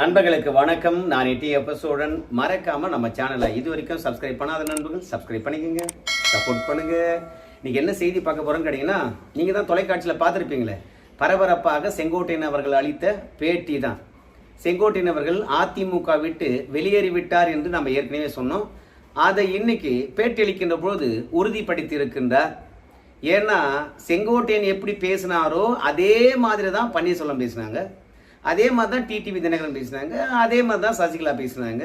நண்பர்களுக்கு வணக்கம். நான் எட்டியப்ப சோழன். மறக்காம நம்ம சேனலை இது வரைக்கும் சப்ஸ்கிரைப் பண்ணாத நண்பர்கள் சப்ஸ்கிரைப் பண்ணிக்கோங்க. சப்போர்ட் பண்ணுங்க. இன்னைக்கு என்ன செய்தி பார்க்க போறோம்னு கேட்டீங்கன்னா நீங்க தான் தொலைக்காட்சியில் பார்த்துருப்பீங்களே. பரபரப்பாக செங்கோட்டையன் அவர்கள் அளித்த பேட்டி தான். செங்கோட்டையன் அவர்கள் அதிமுக விட்டு வெளியேறி விட்டார் என்று நம்ம ஏற்கனவே சொன்னோம். அதை இன்னைக்கு பேட்டி அளிக்கின்ற பொழுது உறுதிப்படுத்தி இருக்கின்றார் ஏன்னா செங்கோட்டையன் எப்படி பேசினாரோ அதே மாதிரி தான் பன்னீர்செல்வம் பேசினாங்க. அதே மாதிரி தான் டிடிவி தினகரன் பேசினாங்க அதே மாதிரி தான் சசிகலா பேசினாங்க.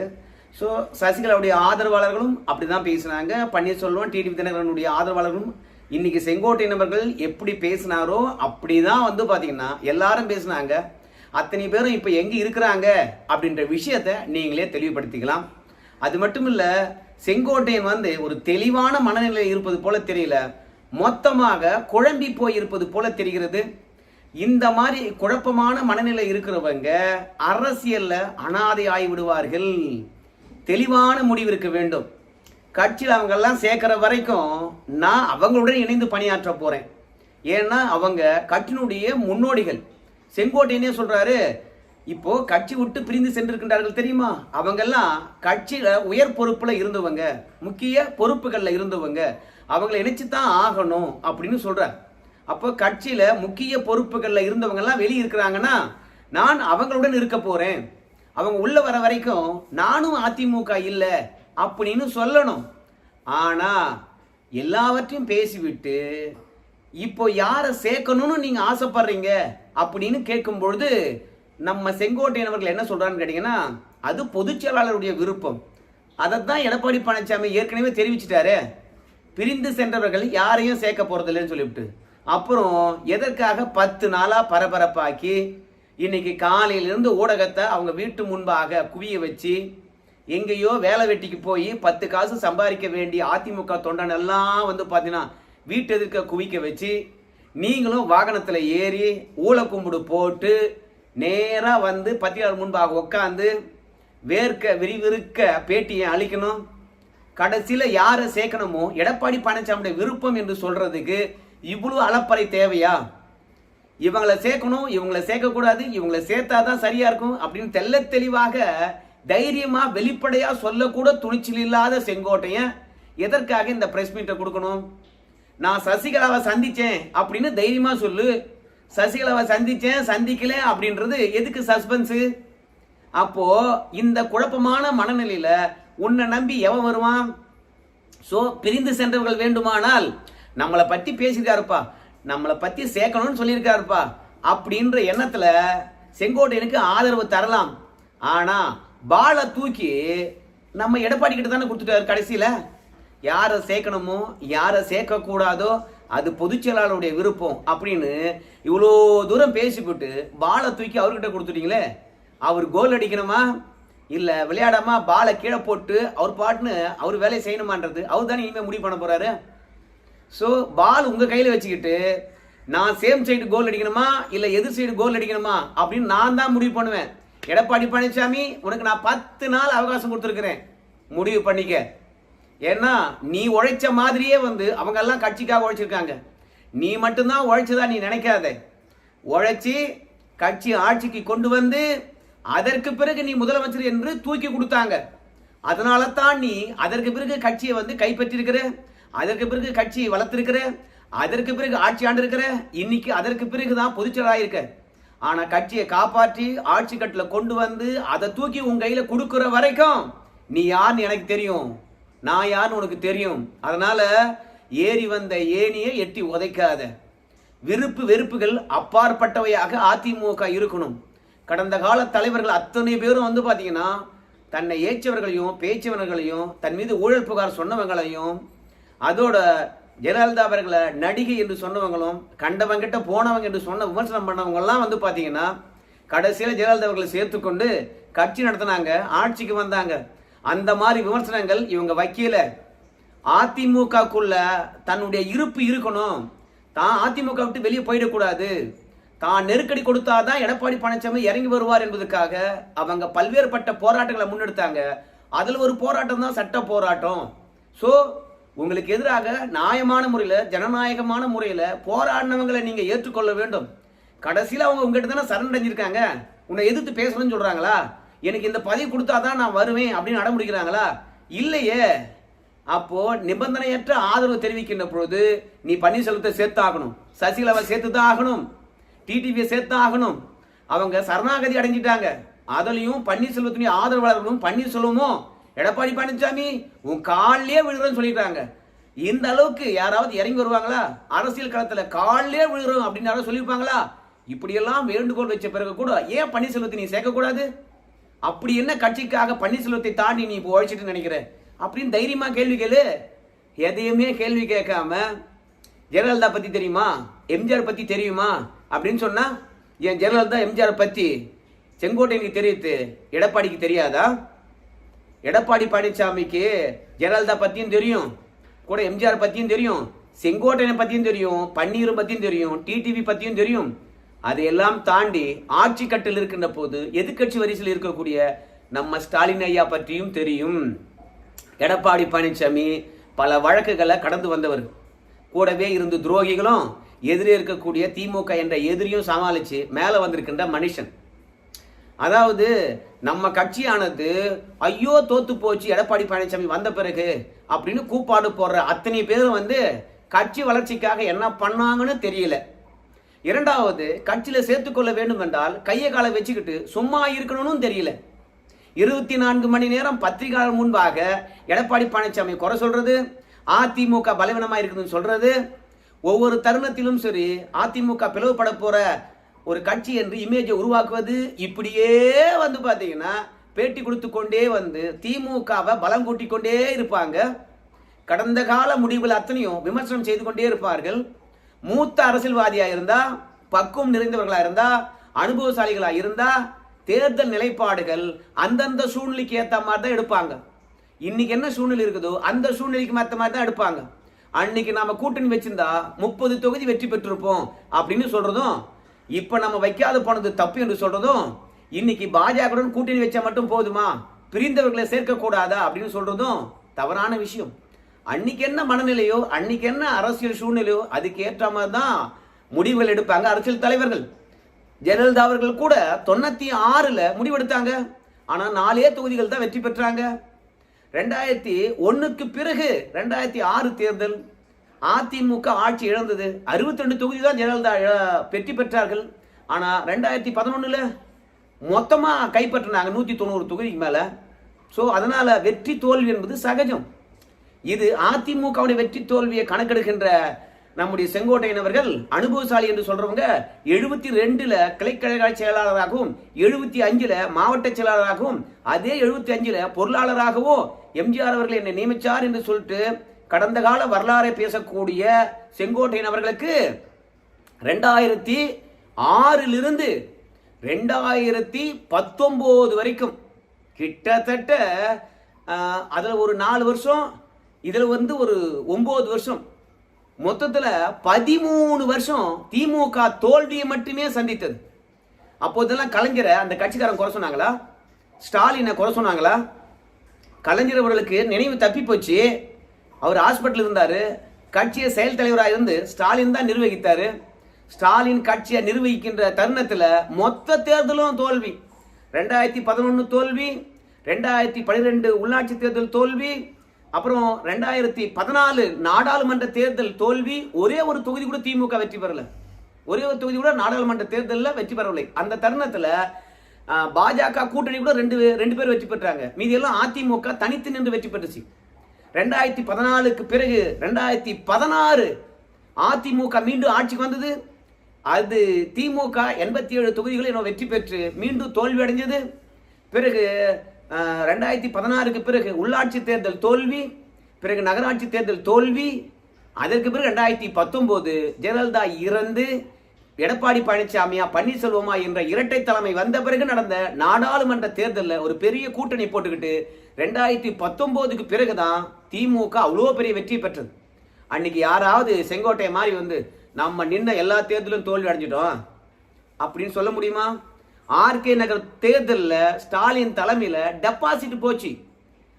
ஸோ சசிகலாவுடைய ஆதரவாளர்களும் அப்படி தான் பேசினாங்க. பன்னீர்செல்வம் டிடிவி தினகரனுடைய ஆதரவாளர்களும் இன்னைக்கு செங்கோட்டை நபர்கள் எப்படி பேசினாரோ அப்படி தான் வந்து பார்த்தீங்கன்னா எல்லாரும் பேசினாங்க. அத்தனை பேரும் இப்போ எங்கே இருக்கிறாங்க அப்படின்ற விஷயத்தை நீங்களே தெளிவுபடுத்திக்கலாம். அது மட்டும் இல்லை செங்கோட்டையன் வந்து ஒரு தெளிவான மனநிலையில் இருப்பது போல தெரியல. மொத்தமாக குழம்பி போய் இருப்பது போல தெரிகிறது. இந்த மாதிரி குழப்பமான மனநிலை இருக்கிறவங்க அரசியல்ல அனாதை ஆகிவிடுவார்கள். தெளிவான முடிவு இருக்க வேண்டும். கட்சியில் அவங்கெல்லாம் சேர்க்கிற வரைக்கும் நான் அவங்களுடன் இணைந்து பணியாற்ற போறேன். ஏன்னா அவங்க கட்சியினுடைய முன்னோடிகள். செங்கோட்டையனே சொல்றாரு இப்போ கட்சி விட்டு பிரிந்து சென்றிருக்கின்றார்கள் தெரியுமா? அவங்கெல்லாம் கட்சியில உயர் பொறுப்புல இருந்தவங்க முக்கிய பொறுப்புகளில் இருந்தவங்க. அவங்களை இணைச்சு தான் ஆகணும் அப்படின்னு சொல்றார். அப்போ கட்சியில் முக்கிய பொறுப்புகளில் இருந்தவங்கெல்லாம் வெளியே இருக்கிறாங்கன்னா நான் அவங்களுடன் இருக்க போகிறேன் அவங்க உள்ளே வர வரைக்கும் நானும் அதிமுக இல்லை அப்படின்னு சொல்லணும். ஆனால் எல்லாவற்றையும் பேசிவிட்டு இப்போ யாரை சேர்க்கணும்னு நீங்கள் ஆசைப்படுறீங்க அப்படின்னு கேட்கும் பொழுது நம்ம செங்கோட்டையன் அவர்கள் என்ன சொல்கிறான்னு கேட்டிங்கன்னா அது பொதுச் செயலாளருடைய விருப்பம். தான் எடப்பாடி பழனிசாமி ஏற்கனவே தெரிவிச்சிட்டாரு. பிரிந்து சென்றவர்கள் யாரையும் சேர்க்க போறதில்லைன்னு சொல்லிவிட்டு. அப்புறம் எதற்காக பத்து நாளாக பரபரப்பாக்கி இன்னைக்கு காலையிலிருந்து ஊடகத்தை அவங்க வீட்டு முன்பாக குவிய வச்சு எங்கேயோ வேலை வெட்டிக்கு போய் பத்து காசு சம்பாதிக்க வேண்டிய அதிமுக தொண்டன் எல்லாம் வந்து பார்த்தீங்கன்னா வீட்டு எதிர்க்க குவிக்க வச்சு நீங்களும் வாகனத்தில் ஏறி ஊழ கும்பிடு போட்டு நேராக வந்து பத்திரிகையாளர் முன்பாக உட்காந்து வேர்க்க விரிவிருக்க பேட்டியை அழிக்கணும் கடைசியில் யாரை சேர்க்கணுமோ எடப்பாடி பழனிசாமியுடைய விருப்பம் என்று சொல்கிறதுக்கு இவ்வளவு அலப்பறை தேவையா? இவங்களை சேர்க்கணும் இவங்களை சேர்க்கக்கூடாது இவங்களை சேர்த்தா தான் சரியா இருக்கும் அப்படின்னு தெள்ள தெளிவாக தைரியமா வெளிப்படையா சொல்லக்கூட துணிச்சல் இல்லாத செங்கோட்டையன் எதற்காக இந்த பிரஸ் மீட்டை கொடுக்கணும்? நான் சசிகலாவை சந்திச்சேன் அப்படின்னு தைரியமா சொல்லு. சசிகலாவை சந்திச்சேன் சந்திக்கல அப்படின்றது எதுக்கு சஸ்பென்ஸு அப்போ இந்த குழப்பமான மனநிலையில உன்னை நம்பி எவன் வருவான்? ஸோ பிரிந்து சென்றவர்கள் வேண்டுமானால் நம்மளை பற்றி பேசியிருக்காருப்பா. நம்மளை பற்றி சேர்க்கணும்னு சொல்லியிருக்காருப்பா. அப்படின்ற எண்ணத்தில் செங்கோட்டையனுக்கு ஆதரவு தரலாம். ஆனால் பாலை தூக்கி நம்ம எடப்பாடி கிட்ட தானே கொடுத்துட்டாரு கடைசியில்? யாரை சேர்க்கணுமோ யாரை சேர்க்கக்கூடாதோ அது பொதுச் செயலாளருடைய விருப்பம் அப்படின்னு இவ்வளோ தூரம் பேசிவிட்டு பாலை தூக்கி அவர்கிட்ட கொடுத்துட்டீங்களே? அவர் கோல் அடிக்கணுமா? இல்லை விளையாடாமல் பாலை கீழே போட்டு அவர் பாட்டுன்னு அவர் வேலையை செய்யணுமான்றது? அவர் தானே இனிமேல் முடிவு பண்ண போகிறாரு ஸோ பால் உங்கள் கையில் வச்சுக்கிட்டு நான் சேம் சைடு கோல் அடிக்கணுமா? இல்லை எதிர் சைடு கோல் அடிக்கணுமா? அப்படின்னு நான் தான் முடிவு பண்ணுவேன். எடப்பாடி பழனிசாமி உனக்கு நான் பத்து நாள் அவகாசம் கொடுத்துருக்குறேன். முடிவு பண்ணிக்க. ஏன்னா நீ உழைச்ச மாதிரியே வந்து அவங்க எல்லாம் கட்சிக்காக உழைச்சிருக்காங்க. நீ மட்டும்தான் உழைச்சதா நீ நினைக்காத. உழைச்சி கட்சி ஆட்சிக்கு கொண்டு வந்து அதற்கு பிறகு நீ முதலமைச்சர் என்று தூக்கி கொடுத்தாங்க. அதனால தான் நீ அதற்கு பிறகு கட்சியை வந்து கைப்பற்றியிருக்கிற. அதற்கு பிறகு கட்சியை வளர்த்திருக்கிற அதற்கு பிறகு ஆட்சி ஆண்டிருக்கிற இன்னைக்கு அதற்கு பிறகு தான் பொதுச்செயலாயிருக்க ஆனால் கட்சியை காப்பாற்றி ஆட்சி கட்டில் கொண்டு வந்து அதை தூக்கி உன் கையில் கொடுக்குற வரைக்கும் நீ யார்னு எனக்கு தெரியும். நான் யாருன்னு உனக்கு தெரியும். அதனால் ஏறி வந்த ஏனியை எட்டி உதைக்காத. விருப்பு வெறுப்புகள் அப்பாற்பட்டவையாக அதிமுக இருக்கணும். கடந்த கால தலைவர்கள் அத்தனை பேரும் வந்து பார்த்தீங்கன்னா தன்னை ஏற்றவர்களையும் பேச்சவர்களையும் தன் மீது ஊழல் புகார் சொன்னவங்களையும் அதோட ஜெயலலிதா அவர்களை நடிகை என்று சொன்னவங்களும் கண்டவங்கிட்ட போனவங்க என்று சொன்ன விமர்சனம் பண்ணவங்கெல்லாம் வந்து பார்த்தீங்கன்னா கடைசியில் ஜெயலலிதா அவர்களை சேர்த்துக்கொண்டு கட்சி நடத்தினாங்க ஆட்சிக்கு வந்தாங்க. அந்த மாதிரி விமர்சனங்கள் இவங்க வைக்கல. அதிமுகக்குள்ள தன்னுடைய இருப்பு இருக்கணும். தான் அதிமுக விட்டு வெளியே போயிடக்கூடாது. தான் நெருக்கடி கொடுத்தாதான் எடப்பாடி பழனிசாமி இறங்கி வருவார் என்பதற்காக அவங்க பல்வேறுபட்ட போராட்டங்களை முன்னெடுத்தாங்க. அதில் ஒரு போராட்டம் தான் சட்ட போராட்டம். ஸோ உங்களுக்கு எதிராக நியாயமான முறையில் ஜனநாயகமான முறையில் போராடினவங்களை நீங்கள் ஏற்றுக்கொள்ள வேண்டும். கடைசியில் அவங்க உங்ககிட்ட தானே சரணடைஞ்சிருக்காங்க. உன்னை எதிர்த்து பேசணும்னு சொல்றாங்களா? எனக்கு இந்த பதவி கொடுத்தாதான் நான் வருவேன் அப்படின்னு அடம்பிடிக்கிறாங்களா? இல்லையே. அப்போ நிபந்தனையற்ற ஆதரவு தெரிவிக்கின்ற பொழுது நீ பன்னீர்செல்வத்தை சேர்த்து ஆகணும் சசிகலாவை சேர்த்து தான் ஆகணும். டிடிவியை சேர்த்து தான் ஆகணும். அவங்க சரணாகதி அடைஞ்சிட்டாங்க. அதுலேயும் பன்னீர்செல்வத்தினுடைய ஆதரவாளர்களும் பன்னீர்செல்வமும் எடப்பாடி பழனிசாமி உன் காலிலே விழுறேன்னு சொல்லிட்டாங்க. இந்த அளவுக்கு யாராவது இறங்கி வருவாங்களா? அரசியல் களத்தில் காலிலே விழுறோம் அப்படின்னு யாராவது சொல்லியிருப்பாங்களா? இப்படியெல்லாம் வேண்டுகோள் வச்ச பிறகு கூட ஏன் பன்னீர்செல்வத்தை நீ சேர்க்கக்கூடாது? அப்படி என்ன கட்சிக்காக பன்னீர்செல்வத்தை தாண்டி நீ இப்போ உழைச்சிட்டு நினைக்கிற? அப்படின்னு தைரியமாக கேள்வி கேளு. எதையுமே கேள்வி கேட்காம ஜெயலலிதா பற்றி தெரியுமா? எம்ஜிஆர் பற்றி தெரியுமா? அப்படின்னு சொன்னால் என் ஜெயலலிதா எம்ஜிஆர் பற்றி செங்கோட்டைக்கு தெரியுது எடப்பாடிக்கு தெரியாதா? எடப்பாடி பழனிசாமிக்கு ஜெயலலிதா பற்றியும் தெரியும் கூட எம்ஜிஆர் பற்றியும் தெரியும் செங்கோட்டையனை பற்றியும் தெரியும் பன்னீரும் பற்றியும் தெரியும் டிடிவி பற்றியும் தெரியும். அதையெல்லாம் தாண்டி ஆட்சி கட்டில் இருக்கின்ற போது எதிர்க்கட்சி வரிசையில் இருக்கக்கூடிய நம்ம ஸ்டாலின் ஐயா பற்றியும் தெரியும். எடப்பாடி பழனிசாமி பல வழக்குகளை கடந்து வந்தவர். கூடவே இருந்து துரோகிகளும் எதிரே இருக்கக்கூடிய திமுக என்ற எதிரியும் சமாளித்து மேலே வந்திருக்கின்ற மனுஷன். அதாவது நம்ம கட்சியானது ஐயோ தோத்து போச்சு எடப்பாடி பழனிசாமி வந்த பிறகு அப்படின்னு கூப்பாடு போடுற அத்தனை பேரும் வந்து கட்சி வளர்ச்சிக்காக என்ன பண்ணாங்கன்னு தெரியல. இரண்டாவது கட்சியில் சேர்த்துக்கொள்ள வேண்டும் என்றால் கையை காலை வச்சுக்கிட்டு சும்மா இருக்கணும்னு தெரியல. இருபத்தி நான்கு மணி நேரம் பத்திரிகையாளர் முன்பாக எடப்பாடி பழனிசாமி குறை சொல்றது அதிமுக பலவீனமாக இருக்குதுன்னு சொல்றது ஒவ்வொரு தருணத்திலும் சரி அதிமுக பிளவுபட போற ஒரு கட்சி என்று இமேஜை உருவாக்குவது இப்படியே வந்து பார்த்தீங்கன்னா பேட்டி கொடுத்து கொண்டே வந்து திமுகவை பலம் கூட்டி கொண்டே இருப்பாங்க. கடந்த கால முடிவுகள் அத்தனையும் விமர்சனம் செய்து கொண்டே இருப்பார்கள். மூத்த அரசியல்வாதியாக இருந்தா பக்குவம் நிறைந்தவர்களாக இருந்தா அனுபவசாலிகளாக இருந்தா தேர்தல் நிலைப்பாடுகள் அந்தந்த சூழ்நிலைக்கு ஏற்ற மாதிரி தான் எடுப்பாங்க. இன்னைக்கு என்ன சூழ்நிலை இருக்குதோ அந்த சூழ்நிலைக்கு மாற்ற மாதிரி தான் எடுப்பாங்க. அன்னைக்கு நாம கூட்டணி வச்சிருந்தா முப்பது தொகுதி வெற்றி பெற்றிருப்போம் அப்படின்னு சொல்றதும் இப்போ நம்ம வைக்காத போனது தப்பு என்று சொல்றதும் இன்னைக்கு பாஜகவுடன் கூட்டணி வச்சா மட்டும் போதுமா? பிரிந்தவர்களை சேர்க்கக்கூடாதா அப்படின்னு சொல்றதும் தவறான விஷயம். அன்னைக்கு என்ன மனநிலையோ அன்னைக்கு என்ன அரசியல் சூழ்நிலையோ அதுக்கு ஏற்ற மாதிரி தான் முடிவுகள் எடுப்பாங்க அரசியல் தலைவர்கள். ஜெயலலிதா அவர்கள் கூட தொண்ணூத்தி ஆறுல முடிவெடுத்தாங்க. ஆனா நாலே தொகுதிகள் தான் வெற்றி பெற்றாங்க. ரெண்டாயிரத்தி ஒன்றுக்கு பிறகு ரெண்டாயிரத்தி ஆறு தேர்தல். அதிமுக ஆட்சி இழந்தது. அறுபத்தி ரெண்டு தொகுதி தான் ஜெயலலிதா வெற்றி பெற்றார்கள். ஆனால் ரெண்டாயிரத்தி பதினொன்றில் மொத்தமாக கைப்பற்றினாங்க நூற்றி தொண்ணூறு தொகுதிக்கு மேலே. ஸோ அதனால் வெற்றி தோல்வி என்பது சகஜம். இது அதிமுகவுடைய வெற்றி தோல்வியை கணக்கெடுக்கின்ற நம்முடைய செங்கோட்டையின் அவர்கள் அனுபவசாலி என்று சொல்றவங்க எழுபத்தி ரெண்டுல கிளைக்கழக செயலாளராகவும் எழுபத்தி அஞ்சுல மாவட்ட செயலாளராகவும் அதே எழுபத்தி அஞ்சுல பொருளாளராகவும் எம்ஜிஆர் அவர்கள் என்னை நியமிச்சார் என்று சொல்லிட்டு கடந்த கால வரலாறை பேசக்கூடிய செங்கோட்டையன் அவர்களுக்கு ரெண்டாயிரத்தி ஆறிலிருந்து ரெண்டாயிரத்தி பத்தொம்போது வரைக்கும் கிட்டத்தட்ட அதில் ஒரு நாலு வருஷம் இதில் வந்து ஒரு ஒம்பது வருஷம். மொத்தத்தில் பதிமூணு வருஷம் திமுக தோல்வியை மட்டுமே சந்தித்தது. அப்போதெல்லாம் கலைஞரை அந்த கட்சிக்காரன் குறை சொன்னாங்களா? ஸ்டாலினை குறை சொன்னாங்களா? கலைஞர் அவர்களுக்கு நினைவு தப்பி போச்சு. அவர் ஹாஸ்பிட்டல் இருந்தார். கட்சியை செயல் தலைவராக இருந்து ஸ்டாலின் தான் நிர்வகித்தார். ஸ்டாலின் கட்சியை நிர்வகிக்கின்ற தருணத்தில் மொத்த தேர்தலும் தோல்வி. ரெண்டாயிரத்தி பதினொன்று தோல்வி ரெண்டாயிரத்தி பன்னிரெண்டு உள்ளாட்சி தேர்தல் தோல்வி அப்புறம் ரெண்டாயிரத்தி பதினாலு நாடாளுமன்ற தேர்தல் தோல்வி ஒரே ஒரு தொகுதி கூட திமுக வெற்றி பெறல. ஒரே ஒரு தொகுதி கூட நாடாளுமன்ற தேர்தலில் வெற்றி பெறவில்லை. அந்த தருணத்தில் பாஜக கூட்டணி கூட ரெண்டு ரெண்டு பேர் வெற்றி பெற்றாங்க. மீதி எல்லாம் அதிமுக தனித்து நின்று வெற்றி பெற்றுச்சு. ரெண்டாயிரத்தி பதினாலுக்கு பிறகு ரெண்டாயிரத்தி பதினாறு அதிமுக மீண்டும் ஆட்சிக்கு வந்தது. அது திமுக எண்பத்தி ஏழு தொகுதிகளில் வெற்றி பெற்று மீண்டும் தோல்வி அடைஞ்சது. பிறகு ரெண்டாயிரத்தி பதினாறுக்கு பிறகு உள்ளாட்சி தேர்தல் தோல்வி பிறகு நகராட்சி தேர்தல் தோல்வி அதற்கு பிறகு ரெண்டாயிரத்தி பத்தொம்போது ஜெயலலிதா இறந்து எடப்பாடி பழனிசாமியா பன்னீர்செல்வமா என்ற இரட்டை தலைமை வந்த பிறகு நடந்த நாடாளுமன்ற தேர்தலில் ஒரு பெரிய கூட்டணி போட்டுக்கிட்டு ரெண்டாயிரத்தி பத்தொன்பதுக்கு பிறகுதான் திமுக அவ்வளோ பெரிய வெற்றி பெற்றது. அன்னைக்கு யாராவது செங்கோட்டை மாதிரி வந்து நம்ம நின்ற எல்லா தேர்தலும் தோல்வி அடைஞ்சிட்டோம் அப்படின்னு சொல்ல முடியுமா? ஆர்கே நகர் தேர்தலில் ஸ்டாலின் தலைமையில் டெபாசிட் போச்சு.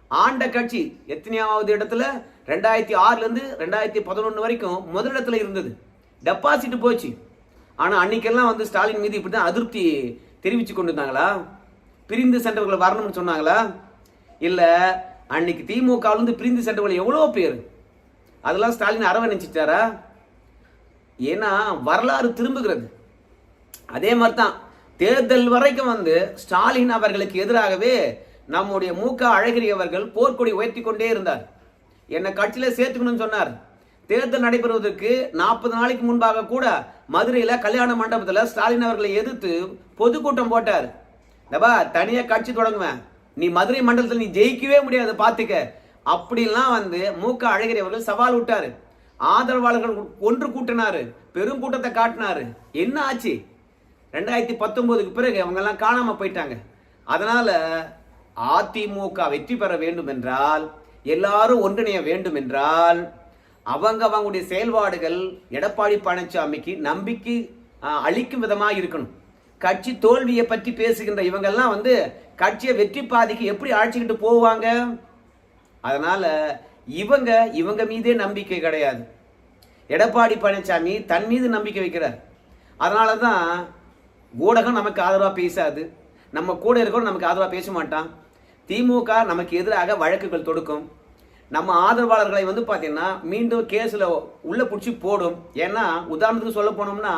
ஆண்ட கட்சி எத்தனையாவது இடத்துல ரெண்டாயிரத்தி ஆறுலேருந்து ரெண்டாயிரத்தி பதினொன்று வரைக்கும் முதலிடத்தில் இருந்தது. டெபாசிட் போச்சு. ஆனால் அன்னைக்கெல்லாம் வந்து ஸ்டாலின் மீது இப்படி தான் அதிருப்தி தெரிவித்து கொண்டு இருந்தாங்களா பிரிந்து சென்றவர்கள் வரணும்னு சொன்னாங்களா? இல்லை அன்னைக்கு திமுகவிலிருந்து பிரிந்து சென்றவர்கள் எவ்வளோ பேர். அதெல்லாம் ஸ்டாலின் அரவணைச்சிட்டாரா? ஏன்னா வரலாறு திரும்புகிறது. அதே மாதிரி தான் தேர்தல் வரைக்கும் வந்து ஸ்டாலின் அவர்களுக்கு எதிராகவே நம்முடைய மூக்க அழகிரி அவர்கள் போர்க்கொடி உயர்த்தி கொண்டே இருந்தார். என்னை கட்சியில் சேர்த்துக்கணும்னு சொன்னார். தேர்தல் நடைபெறுவதற்கு நாற்பது நாளைக்கு முன்பாக கூட மதுரையில் கல்யாண மண்டபத்தில் ஸ்டாலின் அவர்களை எதிர்த்து பொதுக்கூட்டம் போட்டார். டபா தனியாக கட்சி தொடங்குவேன். நீ மதுரை மண்டலத்தில் நீ ஜெயிக்கவே முடியாது பார்த்துக்க அப்படிலாம் வந்து மூக்க அழகிரி அவர்கள் சவால் விட்டாரு. ஆதரவாளர்கள் ஒன்று கூட்டினாரு பெரும் கூட்டத்தை காட்டினாரு. என்ன ஆச்சு? ரெண்டாயிரத்தி பத்தொன்பதுக்கு பிறகு அவங்கெல்லாம் காணாமல் போயிட்டாங்க. அதனால் அதிமுக வெற்றி பெற வேண்டும் என்றால் எல்லாரும் ஒன்றிணைய வேண்டும் என்றால் அவங்க அவங்களுடைய செயல்பாடுகள் எடப்பாடி பழனிசாமிக்கு நம்பிக்கை அளிக்கும் விதமாக இருக்கணும். கட்சி தோல்வியை பற்றி பேசுகின்ற இவங்கெல்லாம் வந்து கட்சியை வெற்றி பாதிக்கு எப்படி அழைச்சிக்கிட்டு போவாங்க? அதனால் இவங்க இவங்க மீதே நம்பிக்கை கிடையாது. எடப்பாடி பழனிசாமி தன் மீது நம்பிக்கை வைக்கிறார். அதனால தான் ஊடகம் நமக்கு ஆதரவாக பேசாது. நம்ம கூட இருக்கிறோம் நமக்கு ஆதரவாக பேச மாட்டான். திமுக நமக்கு எதிராக வழக்குகள் தொடுக்கும். நம்ம ஆதரவாளர்களை வந்து பார்த்தீங்கன்னா மீண்டும் கேஸில் உள்ள பிடிச்சி போடும். ஏன்னா உதாரணத்துக்கு சொல்ல போனோம்னா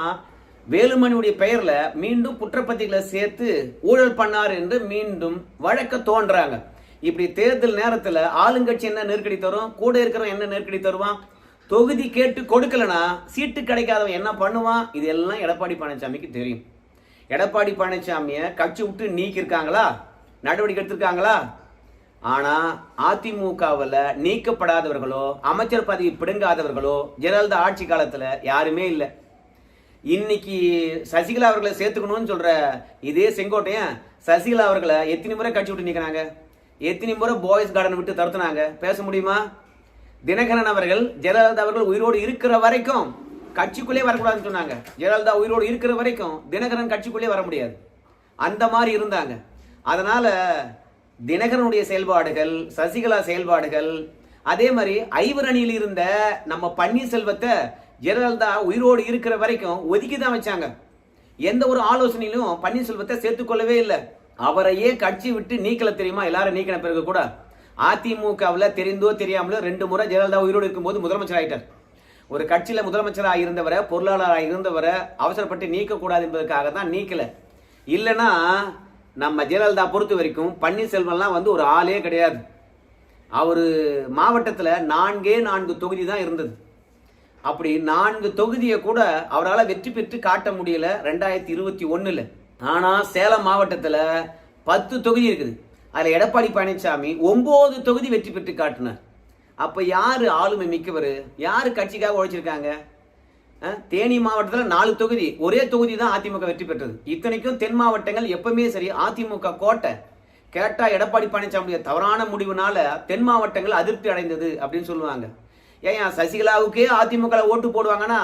வேலுமணியுடைய பெயரில் மீண்டும் குற்றப்பத்திகளை சேர்த்து ஊழல் பண்ணார் என்று மீண்டும் வழக்க தோன்றாங்க. இப்படி தேர்தல் நேரத்தில் ஆளுங்கட்சி என்ன நெருக்கடி தரும்? கூட இருக்கிறவன் என்ன நெருக்கடி தருவான்? தொகுதி கேட்டு கொடுக்கலனா சீட்டு கிடைக்காதவன் என்ன பண்ணுவான்? இது எல்லாம் எடப்பாடி பழனிசாமிக்கு தெரியும். எடப்பாடி பழனிசாமியை கட்சி விட்டு நீக்கியிருக்காங்களா? நடவடிக்கை எடுத்திருக்காங்களா? ஆனா அதிமுகவில் நீக்கப்படாதவர்களோ அமைச்சர் பதவி பிடுங்காதவர்களோ ஜெயலலிதா ஆட்சி காலத்தில் யாருமே இல்லை. இன்னைக்கு சசிகலா அவர்களை சேர்த்துக்கணும்னு சொல்ற இதே செங்கோட்டையன் சசிகலா அவர்களை எத்தனை முறை கட்சி விட்டு நிற்கிறாங்க எத்தனை முறை பாய்ஸ் கார்டன் விட்டு தடுத்துனாங்க பேச முடியுமா? தினகரன் அவர்கள் ஜெயலலிதா அவர்கள் உயிரோடு இருக்கிற வரைக்கும் கட்சிக்குள்ளே வரக்கூடாதுன்னு சொன்னாங்க. ஜெயலலிதா உயிரோடு இருக்கிற வரைக்கும் தினகரன் கட்சிக்குள்ளே வர முடியாது. அந்த மாதிரி இருந்தாங்க. அதனால தினகரனுடைய செயல்பாடுகள் சசிகலா செயல்பாடுகள் அதே மாதிரி ஐவர் அணியில் இருந்த நம்ம பன்னீர்செல்வத்தை ஜெயலலிதா உயிரோடு இருக்கிற வரைக்கும் ஒதுக்கி தான் வச்சாங்க. எந்த ஒரு ஆலோசனையிலும் பன்னீர்செல்வத்தை சேர்த்துக்கொள்ளவே இல்லை. அவரையே கட்சி விட்டு நீக்கல தெரியுமா? எல்லாரும் நீக்கின பிறகு கூட. அதிமுகவில் தெரிந்தோ தெரியாமலோ ரெண்டு முறை ஜெயலலிதா உயிரோடு இருக்கும்போது முதலமைச்சர் ஆயிட்டார். ஒரு கட்சியில் முதலமைச்சராக இருந்தவரை பொருளாளராக இருந்தவரை அவசரப்பட்டு நீக்கக்கூடாது என்பதற்காக தான் நீக்கலை. இல்லைன்னா நம்ம ஜெயலலிதா பொறுத்த வரைக்கும் பன்னீர்செல்வம்லாம் வந்து ஒரு ஆளே கிடையாது. அவர் மாவட்டத்தில் நான்கே நான்கு தொகுதி தான் இருந்தது. அப்படி நான்கு தொகுதியை கூட அவரால் வெற்றி பெற்று காட்ட முடியல ரெண்டாயிரத்தி இருபத்தி ஒன்றில் ஆனால் சேலம் மாவட்டத்தில் பத்து தொகுதி இருக்குது. அதில் எடப்பாடி பழனிசாமி ஒம்பது தொகுதி வெற்றி பெற்று காட்டினார். அப்போ யார் ஆளுமை மிக்கவர்? யார் கட்சிக்காக உழைச்சிருக்காங்க? தேனி மாவட்டத்தில் நாலு தொகுதி. ஒரே தொகுதி தான் அதிமுக வெற்றி பெற்றது. இத்தனைக்கும் தென் மாவட்டங்கள் எப்பவுமே சரி அதிமுக கோட்டை. கேட்டா எடப்பாடி பழனிசாமியுடைய தவறான முடிவுனால தென் மாவட்டங்கள் அதிருப்தி அடைந்தது அப்படின்னு சொல்லுவாங்க. ஏன் சசிகலாவுக்கே அதிமுக ஓட்டு போடுவாங்கன்னா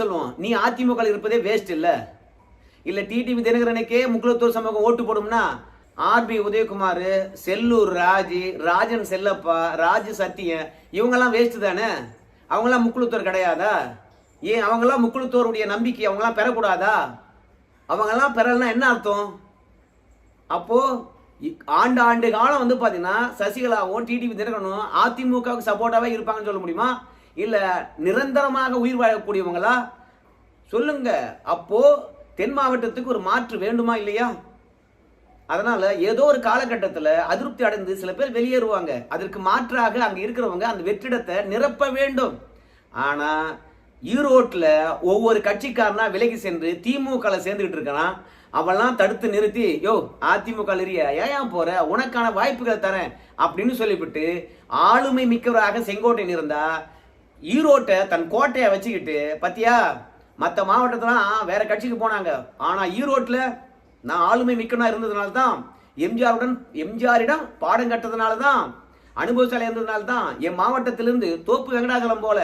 சொல்லுவோம் நீ அதிமுக இருப்பதே வேஸ்ட் இல்லை. இல்லை டிடிவி தினகரனுக்கே முக்குலத்தூர் சமூகம் ஓட்டு போடும்னா ஆர்பி உதயகுமார் செல்லூர் ராஜி ராஜன் செல்லப்பா ராஜு சத்தியன் இவங்கெல்லாம் வேஸ்ட் தானே? அவங்களாம் முக்குளத்தூர் கிடையாதா? ஏன் அவங்கெல்லாம் முக்குழுத்தோருடைய நம்பிக்கை அவங்கெல்லாம் பெறக்கூடாதா? அவங்கெல்லாம் பெறலன்னா என்ன அர்த்தம்? அப்போ ஆண்டு ஆண்டு காலம் வந்து பார்த்தீங்கன்னா சசிகலாவும் டிடிவி தினகரனும் அதிமுகவுக்கு சப்போர்ட்டாகவே இருப்பாங்கன்னு சொல்ல முடியுமா? இல்லை நிரந்தரமாக உயிர் வாழக்கூடியவங்களா? சொல்லுங்க. அப்போ தென் மாவட்டத்துக்கு ஒரு மாற்று வேண்டுமா இல்லையா? அதனால ஏதோ ஒரு காலகட்டத்தில் அதிருப்தி அடைந்து சில பேர் வெளியேறுவாங்க. அதற்கு மாற்றாக அங்கே இருக்கிறவங்க அந்த வெற்றிடத்தை நிரப்ப வேண்டும். ஆனால் ஈரோட்டில் ஒவ்வொரு கட்சிக்காரனா விலகி சென்று திமுகவில் சேர்ந்துக்கிட்டு இருக்கான்? அவெல்லாம் தடுத்து நிறுத்தி யோ அதிமுக இரியா ஏன் போற? உனக்கான வாய்ப்புகளை தரேன் அப்படின்னு சொல்லிவிட்டு ஆளுமை மிக்கவராக செங்கோட்டையன் இருந்தா ஈரோட்டை தன் கோட்டையை வச்சுக்கிட்டு பத்தியா மற்ற மாவட்டத்திலாம் வேற கட்சிக்கு போனாங்க. ஆனால் ஈரோட்டில் நான் ஆளுமை மிக்கனா இருந்ததுனால தான் எம்ஜிஆருடன் எம்ஜிஆரிடம் பாடம் கட்டதுனால தான் அனுபவசாலை இருந்ததுனால தான் என் மாவட்டத்திலிருந்து தோப்பு வெங்கடாச்சலம் போல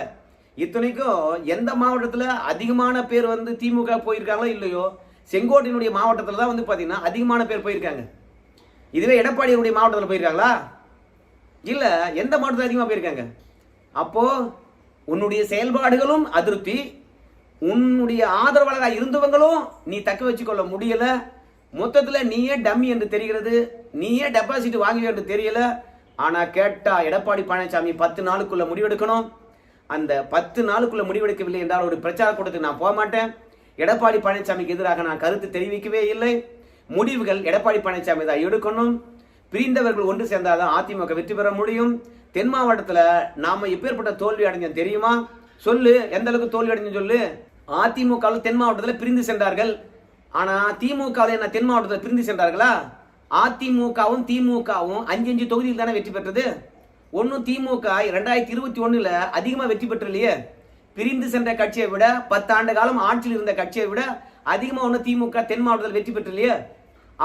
இத்தனைக்கும் எந்த மாவட்டத்தில் அதிகமான பேர் வந்து திமுக போயிருக்காங்களோ இல்லையோ செங்கோட்டையினுடைய மாவட்டத்தில் தான் வந்து பார்த்தீங்கன்னா அதிகமான பேர் போயிருக்காங்க. இதுவே எடப்பாடியினுடைய மாவட்டத்தில் போயிருக்காங்களா? இல்லை எந்த மாவட்டத்தில் அதிகமாக போயிருக்காங்க? அப்போது உன்னுடைய செயல்பாடுகளும் அதிருப்தி உன்னுடைய ஆதரவாளராக இருந்தவங்களும் நீ தக்க வச்சுக்கொள்ள முடியலை. மொத்தத்தில் நீயே டம்மி என்று தெரிகிறது. நீயே டெபாசிட் வாங்குவே என்று தெரியல. ஆனால் கேட்டால் எடப்பாடி பழனிசாமி பத்து நாளுக்குள்ளே முடிவெடுக்கணும். அந்த பத்து நாளுக்குள்ள முடிவெடுக்கவில்லை என்றால் ஒரு பிரச்சார கூட்டத்துக்கு நான் போக மாட்டேன். எடப்பாடி பழனிசாமிக்கு எதிராக நான் கருத்து தெரிவிக்கவே இல்லை. முடிவுகள் எடப்பாடி பழனிசாமி தான் எடுக்கணும். பிரிந்தவர்கள் ஒன்று சேர்ந்தாதான் அதிமுக வெற்றி பெற முடியும். தென் மாவட்டத்தில் நாம் எப்பேற்பட்ட தோல்வி அடைஞ்சோம் தெரியுமா? சொல்லு. எந்த அளவுக்கு தோல்வி அடைஞ்சு சொல்லு? அதிமுக தென் மாவட்டத்தில் பிரிந்து சென்றார்கள். ஆனால் திமுக என்ன தென் மாவட்டத்தில் பிரிந்து சென்றார்களா? அதிமுகவும் திமுகவும் அஞ்சு அஞ்சு தொகுதியில் தானே வெற்றி பெற்றது? ஒன்னும் திமுக ரெண்டாயிரத்தி இருபத்தி ஒண்ணுல அதிகமா வெற்றி பெற்றலையே பிரிந்து சென்ற கட்சியை விட பத்தாண்டு காலம் ஆட்சியில் இருந்த கட்சியை விட அதிகமா ஒன்று திமுக தென் மாவட்டத்தில் வெற்றி பெற்றலையே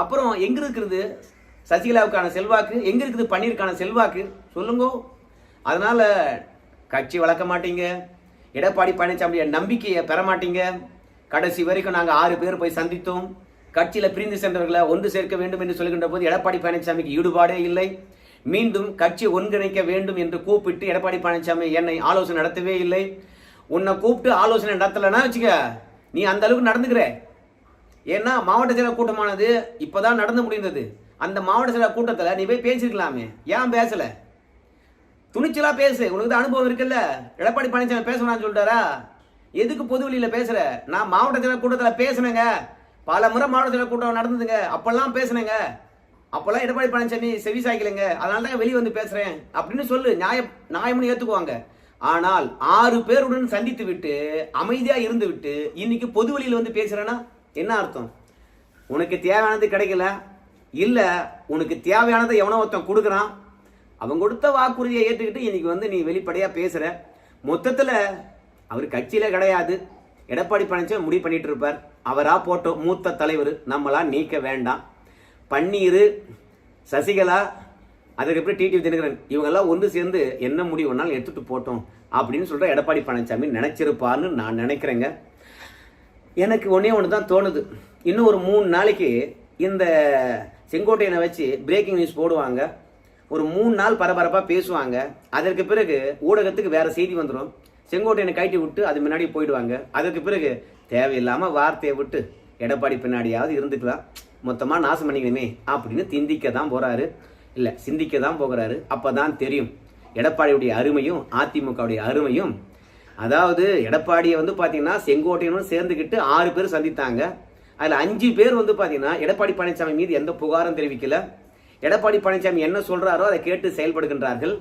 அப்புறம் எங்க இருக்கிறது? சசிகலாவுக்கான செல்வாக்கு எங்க இருக்குது பன்னீருக்கான செல்வாக்கு? சொல்லுங்க. அதனால கட்சி வளர்க்க மாட்டீங்க. எடப்பாடி பழனிசாமிய நம்பிக்கையை பெற மாட்டீங்க. கடைசி வரைக்கும் நாங்கள் ஆறு பேர் போய் சந்தித்தோம். கட்சியில் பிரிந்து சென்றவர்களை ஒன்று சேர்க்க வேண்டும் என்று சொல்கின்ற போது எடப்பாடி பழனிசாமிக்கு ஈடுபாடே இல்லை. மீண்டும் கட்சி ஒன்றிணைக்க வேண்டும் என்று கூப்பிட்டு எடப்பாடி பழனிசாமி என்னை ஆலோசனை நடத்தவே இல்லை. உன்னை கூப்பிட்டு ஆலோசனை நடத்தலைன்னா வச்சுக்க நீ அந்த அளவுக்கு நடந்துக்கிற. ஏன்னா மாவட்ட செயலர் கூட்டமானது இப்போதான் நடந்து முடிந்தது. அந்த மாவட்ட செயலர் கூட்டத்தில் நீ போய் பேசியிருக்கலாமே ஏன் பேசல? துணிச்சலா பேசு. உனக்கு தான் அனுபவம் இருக்குல்ல. எடப்பாடி பழனிசாமி பேசணும்னு சொல்லிட்டாரா? எதுக்கு பொது வழியில் பேசுற? நான் மாவட்ட செயலர் கூட்டத்தில் பேசினேங்க. பல முறை மாவட்ட செயலர் கூட்டம் நடந்ததுங்க. அப்பெல்லாம் பேசினேங்க. அப்போல்லாம் எடப்பாடி பழனிசாமி செவி சாய்க்கலைங்க. அதனால தான் வெளியே வந்து பேசுகிறேன் அப்படின்னு சொல்லு. நியாய நியாயம்னு ஏற்றுக்குவாங்க ஆனால் ஆறு பேருடன் சந்தித்து விட்டு அமைதியாக இருந்து விட்டு இன்னைக்கு பொது வழியில் வந்து பேசுகிறேன்னா என்ன அர்த்தம்? உனக்கு தேவையானது கிடைக்கல. இல்லை உனக்கு தேவையானதை எவனோ ஒருத்தன் கொடுக்குறான். அவன் கொடுத்த வாக்குறுதியை ஏற்றுக்கிட்டு இன்னைக்கு வந்து நீ வெளிப்படையாக பேசுகிற மொத்தத்தில் அவர் கட்சியில் கிடையாது. எடப்பாடி பழனிசாமி முடிவு பண்ணிட்டு இருப்பார். அவராக போட்டோம் மூத்த தலைவர். நம்மளாம் நீக்க வேண்டாம். பன்னீர் சசிகலா அதுக்கப்புறம் டிடிவி தினகரன். இவங்கெல்லாம் ஒன்று சேர்ந்து என்ன முடிவு வேணாலும் எடுத்துட்டு போட்டோம் அப்படின்னு சொல்கிற எடப்பாடி பழனிசாமி நினைச்சிருப்பார்னு நான் நினைக்கிறேங்க. எனக்கு ஒன்றே ஒன்று தான் தோணுது. இன்னும் ஒரு மூணு நாளைக்கு இந்த செங்கோட்டையனை வச்சு பிரேக்கிங் நியூஸ் போடுவாங்க. ஒரு மூணு நாள் பரபரப்பாக பேசுவாங்க. அதற்கு பிறகு ஊடகத்துக்கு வேற செய்தி வந்துடும் செங்கோட்டையனை கட்டி விட்டு அது முன்னாடி போயிடுவாங்க. அதற்கு பிறகு தேவையில்லாமல் வார்த்தையை விட்டு எடப்பாடி பின்னாடியாவது இருந்துக்கலாம். மொத்தமாக நாசம் பண்ணிக்கணுமே அப்படின்னு சிந்திக்க தான் போகிறாரு இல்லை சிந்திக்க தான் போகிறாரு. அப்போ தான் தெரியும். எடப்பாடியுடைய அருமையும் அதிமுகவுடைய அருமையும். அதாவது எடப்பாடியை வந்து பார்த்தீங்கன்னா செங்கோட்டையனும் சேர்ந்துக்கிட்டு ஆறு பேர் சந்தித்தாங்க. அதில் அஞ்சு பேர் வந்து பார்த்தீங்கன்னா எடப்பாடி பழனிசாமி மீது எந்த புகாரும் தெரிவிக்கல. எடப்பாடி பழனிசாமி என்ன சொல்கிறாரோ அதை கேட்டு செயல்படுகின்றார்கள்.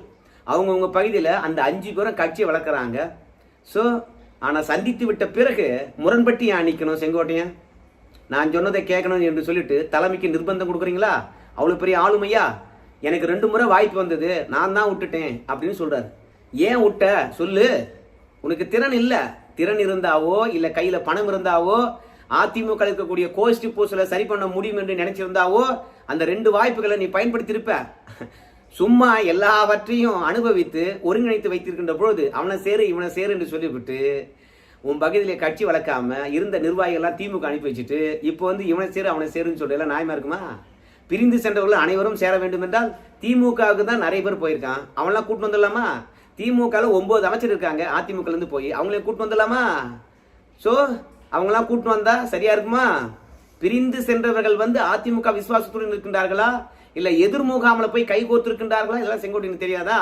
அவங்கவுங்க பகுதியில் அந்த அஞ்சு பேரும் கட்சியை வளர்க்குறாங்க. ஸோ ஆனால் சந்தித்து விட்ட பிறகு முரண்பட்டி அணிக்கணும் நிற்கணும் செங்கோட்டையன். நான் சொன்னதை கேட்கணும் என்று சொல்லிட்டு தலைமைக்கு நிர்பந்தம் கொடுக்குறீங்களா? அவ்வளோ பெரிய ஆளுமையா? எனக்கு ரெண்டு முறை வாய்ப்பு வந்தது. நான் தான் விட்டுட்டேன் அப்படின்னு சொல்கிறார் ஏன் விட்ட? சொல்லு. உனக்கு திறன் இல்லை. திறன் இருந்தாவோ இல்லை கையில் பணம் இருந்தாவோ அதிமுக இருக்கக்கூடிய கோஷ்டி பூசலை சரி பண்ண முடியும் என்று நினைச்சிருந்தாவோ அந்த ரெண்டு வாய்ப்புகளை நீ பயன்படுத்தியிருப்ப. சும்மா எல்லாவற்றையும் அனுபவித்து ஒருங்கிணைத்து வைத்திருக்கின்ற பொழுது அவனை சேரு இவனை சேரு என்று சொல்லிவிட்டு உன் பகுதியிலே கட்சி வளர்க்காம இருந்த நிர்வாகிகள்லாம் திமுக அனுப்பி வச்சுட்டு இப்போ வந்து இவனை சேரு அவனை சேருன்னு சொல்லலாம் நியாயமா இருக்குமா? பிரிந்து சென்றவர்கள் அனைவரும் சேர வேண்டும் என்றால் திமுகவுக்கு தான் நிறைய பேர் போயிருக்கான். அவன்லாம் கூட்டு வந்துடலாமா? திமுகவில் ஒன்பது அமைச்சர் இருக்காங்க. அதிமுகலேருந்து போய் அவங்களையும் கூட்டு வந்துடலாமா? ஸோ அவங்களாம் கூட்டு வந்தா சரியா இருக்குமா? பிரிந்து சென்றவர்கள் வந்து அதிமுக விசுவாசத்துடன் இருக்கின்றார்களா? இல்லை எதிர்முகாமல போய் கை கோர்த்திருக்கின்றார்களா? இதெல்லாம் செங்கோட்டின்னு தெரியாதா?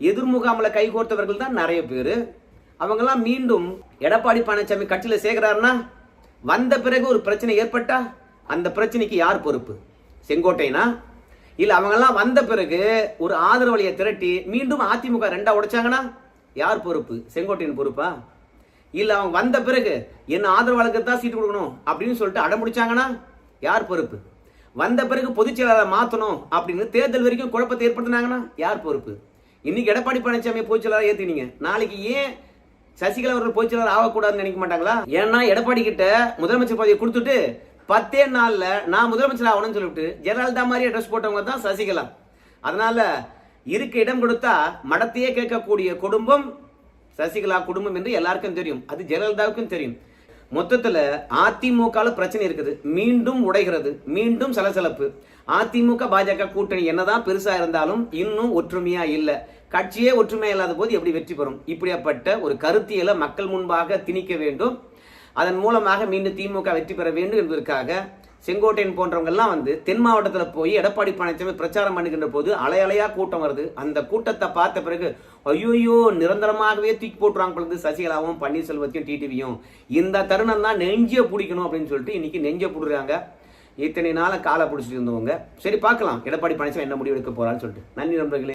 எதிர்முகாமல கை கோர்த்தவர்கள் தான் நிறைய பேர். அவங்கெல்லாம் மீண்டும் எடப்பாடி பழனிசாமி கட்சியில் சேர்க்கிறாருன்னா வந்த பிறகு ஒரு பிரச்சனை ஏற்பட்டா அந்த பிரச்சனைக்கு யார் பொறுப்பு? செங்கோட்டைனா இல்லை அவங்கெல்லாம் வந்த பிறகு ஒரு ஆதரவலையை திரட்டி மீண்டும் அதிமுக ரெண்டா உடைச்சாங்கன்னா யார் பொறுப்பு? செங்கோட்டையின் பொறுப்பா? இல்லை அவங்க வந்த பிறகு என்ன ஆதரவாளருக்கு தான் சீட்டு கொடுக்கணும் அப்படின்னு சொல்லிட்டு அடம்பிடிச்சாங்கன்னா யார் பொறுப்பு? வந்த பிறகு பொதுச் மாற்றணும் அப்படின்னு தேர்தல் வரைக்கும் குழப்பத்தை ஏற்படுத்தினாங்கன்னா யார் பொறுப்பு? இன்னைக்கு எடப்பாடி பழனிசாமி பொதுச் ஏற்றினீங்க நாளைக்கு ஏன் சசிகலா அவர்கள் பொதுச் செயலாளர் ஆகக்கூடாதுன்னு நினைக்க மாட்டாங்களா? ஏன்னா எடப்பாடி கிட்ட முதலமைச்சர் பதவியை கொடுத்துட்டு பத்தே நாளில் நான் முதலமைச்சர் ஆகணும்னு சொல்லிவிட்டு ஜெயலலிதா மாதிரி ட்ரெஸ் போட்டவங்க தான் சசிகலா. அதனால இருக்க இடம் கொடுத்தா மடத்தையே கேட்கக்கூடிய குடும்பம் சசிகலா குடும்பம் என்று எல்லாருக்கும் தெரியும். அது ஜெயலலிதாவுக்கும் தெரியும். மொத்தத்தில் அதிமுகவில் பிரச்சனை இருக்குது. மீண்டும் உடைகிறது. மீண்டும் சலசலப்பு. அதிமுக பாஜக கூட்டணி என்னதான் பெருசாக இருந்தாலும் இன்னும் ஒற்றுமையாக இல்லை. கட்சியே ஒற்றுமை இல்லாத போது எப்படி வெற்றி பெறும்? இப்படியாப்பட்ட ஒரு கருத்தியலை மக்கள் முன்பாக திணிக்க வேண்டும். அதன் மூலமாக மீண்டும் திமுக வெற்றி பெற வேண்டும் என்பதற்காக செங்கோட்டையன் போன்றவங்கெல்லாம் வந்து தென் மாவட்டத்தில் போய் எடப்பாடி பழனிசாமி பிரச்சாரம் பண்ணுகின்ற போது அலையலையா கூட்டம் வருது. அந்த கூட்டத்தை பார்த்த பிறகு ஐயோயோ நிரந்தரமாகவே தூக்கி போட்டுறாங்க பொழுது சசிகலாவும் பன்னீர்செல்வத்தையும் டிடிவியும். இந்த தருணம் தான் நெஞ்ச பிடிக்கணும் அப்படின்னு சொல்லிட்டு இன்னைக்கு நெஞ்ச பிடிறாங்க இத்தனை நாள காலை பிடிச்சிட்டு இருந்தவங்க. சரி பார்க்கலாம். எடப்பாடி பழனிசாமி என்ன முடிவு எடுக்க போறான்னு சொல்லிட்டு. நன்றி நண்பர்களே.